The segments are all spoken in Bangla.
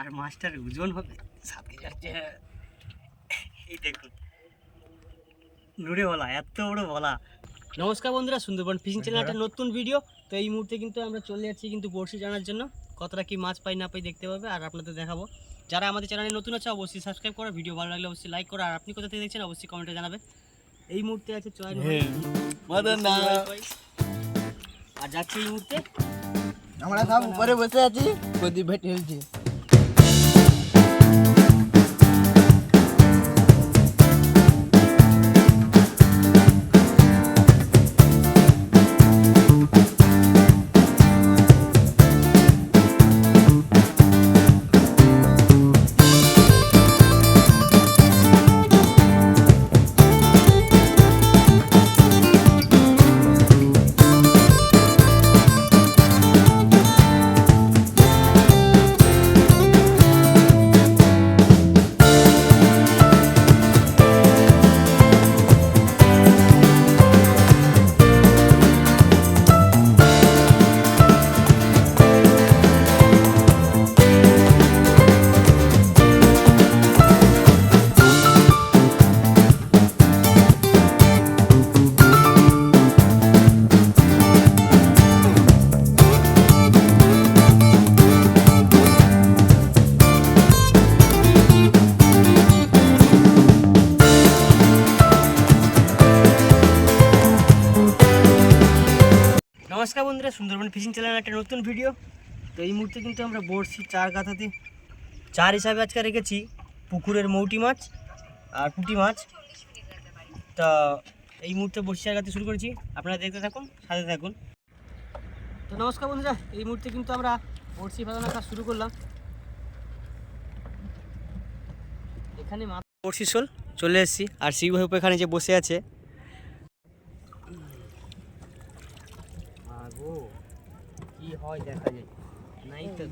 আর মাছটার ওজন হবে কেজি আসছে এই দেখুন। নুড়ে বলা এত বড় বলা। নমস্কার বন্ধুরা সুন্দরবন ফিশিং চ্যানেল একটা নতুন ভিডিও তো এই মুহূর্তে কিন্তু আমরা চলে যাচ্ছি কিন্তু বড়শি জানার জন্য। কতটা কি মাছ পাই না পাই দেখতে পাবে আর আপনাদের দেখাবো। যারা আমাদের চ্যানেলে নতুন আছে অবশ্যই সাবস্ক্রাইব করো ভিডিও ভালো লাগলে অবশ্যই লাইক করো আর আপনি কোথা থেকে দেখছেন অবশ্যই কমেন্টে জানাবে এই মুহূর্তে আছে চয়ের। না। আর যাচ্ছি এই মুহূর্তে। আমরা সব উপরে বসে আছি প্রদীপ ভাই নমস্কার বন্ধুরা, সুন্দরবন ফিশিং চ্যানেল একটা নতুন ভিডিও তো এই মুহূর্তে কিন্তু আমরা বড়শি চার কাঁথাতে চার হিসাবে আজকে রেখেছি পুকুরের মৌটি মাছ আর পুঁটি মাছ। তা এই মুহূর্তে বড়শি চার কাতে শুরু করেছি। আপনারা দেখতে থাকুন, সাথে থাকুন। তো নমস্কার বন্ধুরা, এই মুহূর্তে কিন্তু আমরা বড়শি ফেলানোর কাজ শুরু করলাম। এখানে বড়শি শোল চলে এসেছি। আর শিব ভাই এখানে যে বসে আছে আগো কি হয় দেখা যায়। নাই তো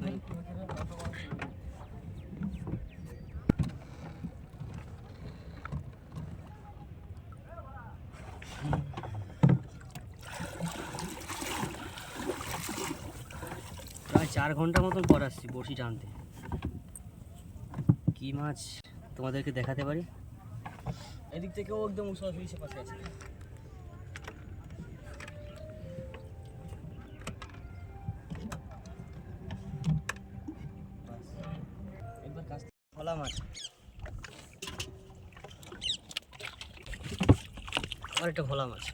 চার ঘণ্টা মতন পর আসছি বড়শি টানতে। কি মাছ তোমাদেরকে দেখাতে পারি? এদিক থেকেও একদম উৎসব পাশে আছে। মাছ আবার একটা ভোলা মাছ।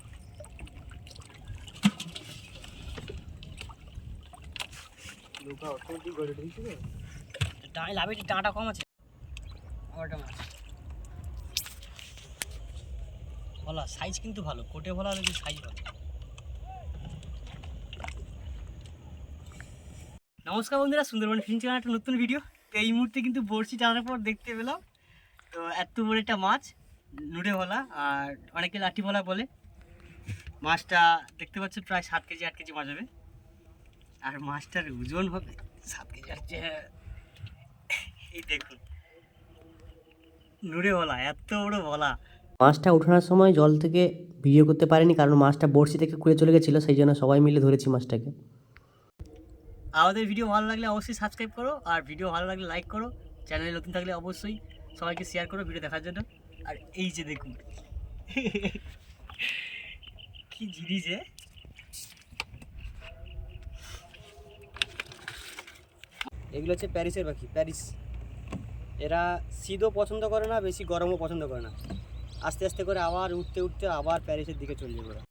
ডাঁই লাভে ডাঁটা কম আছে? মাছ। ভোলা সাইজ কিন্তু ভালো। কোটে ভোলা দেখি সাইজ ভালো। নমস্কার বন্ধুরা সুন্দরবন ফিশিং চ্যানেল একটা নতুন ভিডিও তো এই মুহূর্তে কিন্তু বড়শি টানার পর দেখতে পেলাম। তো এত বড় একটা মাছ, নুড়ে ভোলা আর অনেকে লাঠি ভোলা বলে। মাছটা দেখতে পাচ্ছ প্রায় সাত কেজি, আট কেজি মাছ হবে। আর মাছটার ওজন হবে সাত কেজি আসছে এই দেখুন, নুড়ে ভোলা এত বড় ভোলা মাছটা ওঠানোর সময় জল থেকে ভিডিও করতে পারিনি, কারণ মাছটা বড়শি থেকে কুড়ে চলে গেছিল, সেই জন্য সবাই মিলে ধরেছি মাছটাকে। আমাদের ভিডিও ভালো লাগলে অবশ্যই সাবস্ক্রাইব করো, আর ভিডিও ভালো লাগলে লাইক করো। চ্যানেলে নতুন থাকলে অবশ্যই সবাইকে শেয়ার করো ভিডিও দেখার জন্য। আর এই যে দেখুন, কি জিনিস যে এগুলো হচ্ছে প্যারিসের পাখি, প্যারিস। এরা শীতও পছন্দ করে না, বেশি গরমও পছন্দ করে না। আস্তে আস্তে করে আবার উঠতে উঠতে আবার প্যারিসের দিকে চলে যাবে